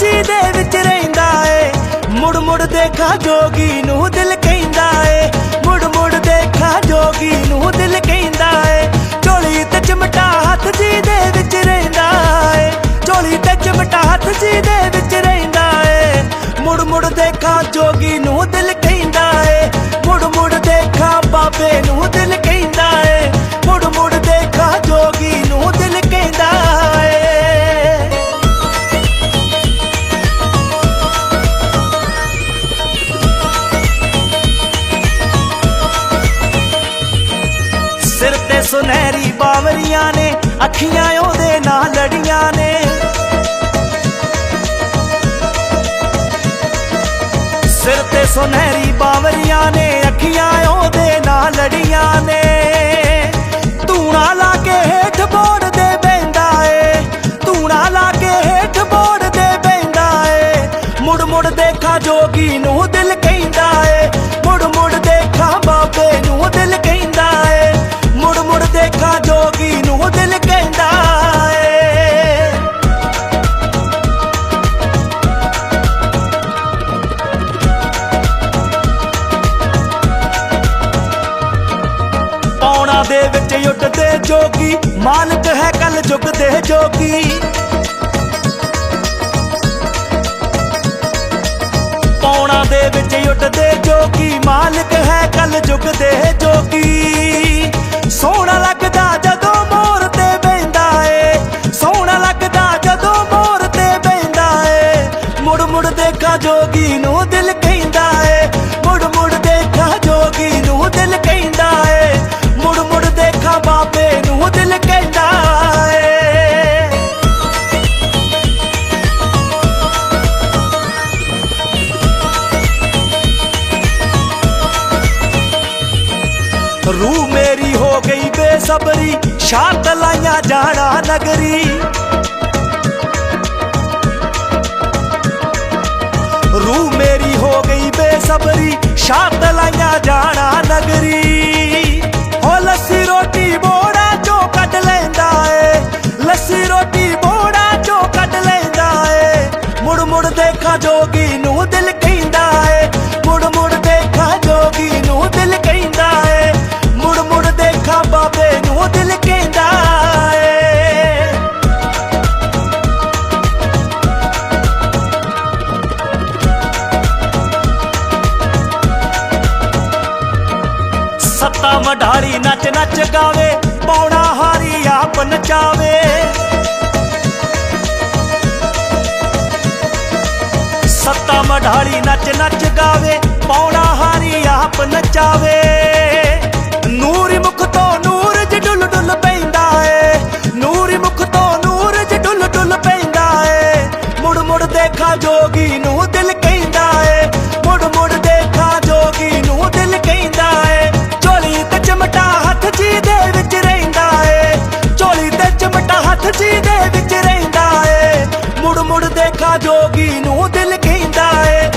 ਜੀ ਦੇ ਵਿੱਚ ਰਹਿੰਦਾ ਏ। ਮੁੜ ਮੁੜ ਦੇਖਾ ਜੋਗੀ ਨੂੰ ਦਿਲ ਕਹਿੰਦਾ ਏ। ਮੁੜ ਮੁੜ ਦੇਖਾ ਜੋਗੀ ਨੂੰ ਦਿਲ ਕਹਿੰਦਾ ਏ। ਝੋਲੀ ਤੇ ਚਮਟਾ ਹੱਥ ਜੀ ਦੇ ਵਿੱਚ ਰਹਿੰਦਾ ਏ। ਝੋਲੀ ਤੇ ਚਮਟਾ ਹੱਥ ਜੀ ਦੇ ਵਿੱਚ ਰਹਿੰਦਾ ਏ। ਮੁੜ ਮੁੜ ਦੇਖਾ ਜੋਗੀ ਨੂੰ ਦਿਲ ਕਹਿੰਦਾ ਏ। ਮੁੜ ਮੁੜ ਦੇਖਾ ਬਾਬੇ ਨੂੰ ਦਿਲ ਸਿਰ ਤੇ ਸੁਨਹਿਰੀ ਬਾਵਰੀਆਂ ਨੇ, ਅੱਖੀਆਂ ਉਹਦੇ ਨਾਲ ਲੜੀਆਂ ਨੇ। ਸਿਰ ਤੇ ਸੁਨਹਿਰੀ ਬਾਵਰੀਆਂ ਨੇ, ਅੱਖੀਆਂ ਉਹਦੇ ਨਾਲ ਲੜੀਆਂ ਨੇ। ਧੂਣਾ ਲਾ ਕੇ ਹੇਠ ਬੋੜ ਦੇ ਬੈੰਦਾ ਏ, ਧੂਣਾ ਲਾ ਕੇ ਹੇਠ ਬੋੜ ਦੇ ਬੈੰਦਾ ਏ। ਮੁੜ ਮੁੜ ਦੇਖਾ ਜੋਗੀ ਨੂੰ ਦਿਲ ਪੌਣਾ ਦੇ ਵਿੱਚ ਉੱਡਦੇ ਜੋਗੀ। ਮਾਲਕ ਹੈ ਕਲ ਯੁੱਗ ਦੇ ਜੋਗੀ। ਪੌਣਾ ਦੇ ਵਿੱਚ ਉੱਡਦੇ ਜੋਗੀ। ਮਾਲਕ ਹੈ ਕਲ ਯੁੱਗ ਦੇ ਜੋਗੀ। ਸੋਹਣਾ ਲੱਗਦਾ ਜਦੋਂ ਮੋਰ ਤੇ ਬੈਂਦਾ ਏ। ਸੋਹਣਾ ਲੱਗਦਾ ਜਦੋਂ ਮੋਰ ਤੇ ਬੈੰਦਾ ਏ। ਮੁੜ ਮੁੜ ਦੇਖਾ ਜੋਗੀ। ਰੂ ਮੇਰੀ ਹੋ ਗਈ ਬੇਸਬਰੀ ਸ਼ਾਤ ਲਾਈਆਂ ਜਾਣਾ ਨਗਰੀ। ਰੂਹ ਮੇਰੀ ਹੋ ਗਈ ਬੇਸਬਰੀ, ਛਾਤ ਲਾਈਆਂ ਜਾਣਾ ਨਗਰੀ। ਹੋ ਲੱਸੀ ਰੋਟੀ ਬੋੜਾ ਚੋ ਕੱਢ ਲੈਂਦਾ ਏ, ਲੱਸੀ ਰੋਟੀ ਬੋੜਾ ਚੋ ਕੱਢ ਲੈਂਦਾ ਏ। ਮੁੜ ਮੁੜ ਦੇਖਾ ਜੋਗੀ ਨੂੰ ਦਿਲ ਮਢਾਰੀ ਨੱਚ ਨੱਚ ਗਾਵੇ ਪੌਣਾ ਹਾਰੀ ਆਪ ਨਚਾਵੇ ਸੱਤਾ ਮਢਾਰੀ ਨੱਚ ਨੱਚ ਗਾਵੇ ਪੌਣਾ ਹਾਰੀ ਆਪ ਮੁੜ ਜੋਗੀ ਨੂੰ ਦਿਲ ਕਹਿੰਦਾ ਏ।